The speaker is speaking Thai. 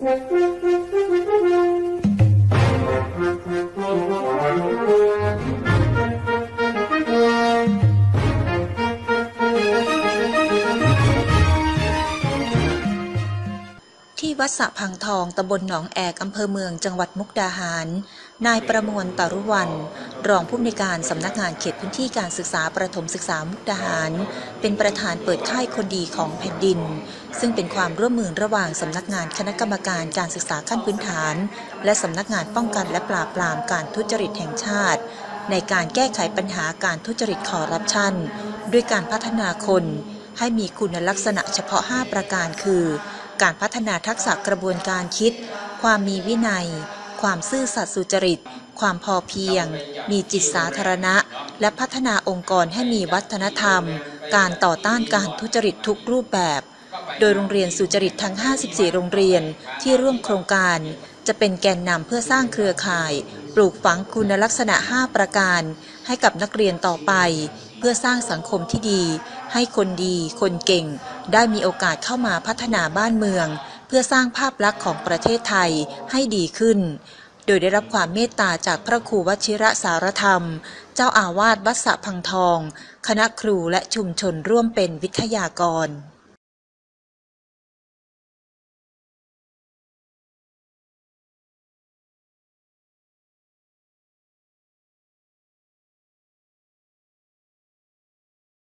Thank you. วัดสะพังทองตำบลหนองแอกอำเภอเมืองจังหวัดมุกดาหาร นายประมวลตารุวัน รองผู้อำนวยการสำนักงานเขตพื้นที่การศึกษาประถมศึกษามุกดาหาร เป็นประธานเปิดค่ายคนดีของแผ่นดิน ซึ่งเป็นความร่วมมือระหว่างสำนักงานคณะกรรมการการศึกษาขั้นพื้นฐาน และสำนักงานป้องกันและปราบปรามการทุจริตแห่งชาติ ในการแก้ไขปัญหาการทุจริตคอร์รัปชัน ด้วยการพัฒนาคน ให้มีคุณลักษณะเฉพาะ 5 ประการคือ การพัฒนาทักษะกระบวนการคิด ความมีวินัย ความซื่อสัตย์สุจริต ความพอเพียง มีจิตสาธารณะ และพัฒนาองค์กรให้มีวัฒนธรรม การต่อต้านการทุจริตทุกรูปแบบ โดยโรงเรียนสุจริตทั้ง 54 โรงเรียนที่ร่วมโครงการ จะเป็นแกนนำเพื่อสร้างเครือข่าย ปลูกฝังคุณลักษณะ 5 ประการ ให้กับนักเรียนต่อไป พื่อสร้างสังคมที่ดี ให้คนดี คนเก่ง ได้มีโอกาสเข้ามาพัฒนาบ้านเมือง เพื่อสร้างภาพลักษณ์ของประเทศไทยให้ดีขึ้น โดยได้รับความเมตตาจากพระครูวชิระสารธรรม เจ้าอาวาสวัดสะพังทอง คณะครูและชุมชนร่วมเป็นวิทยากร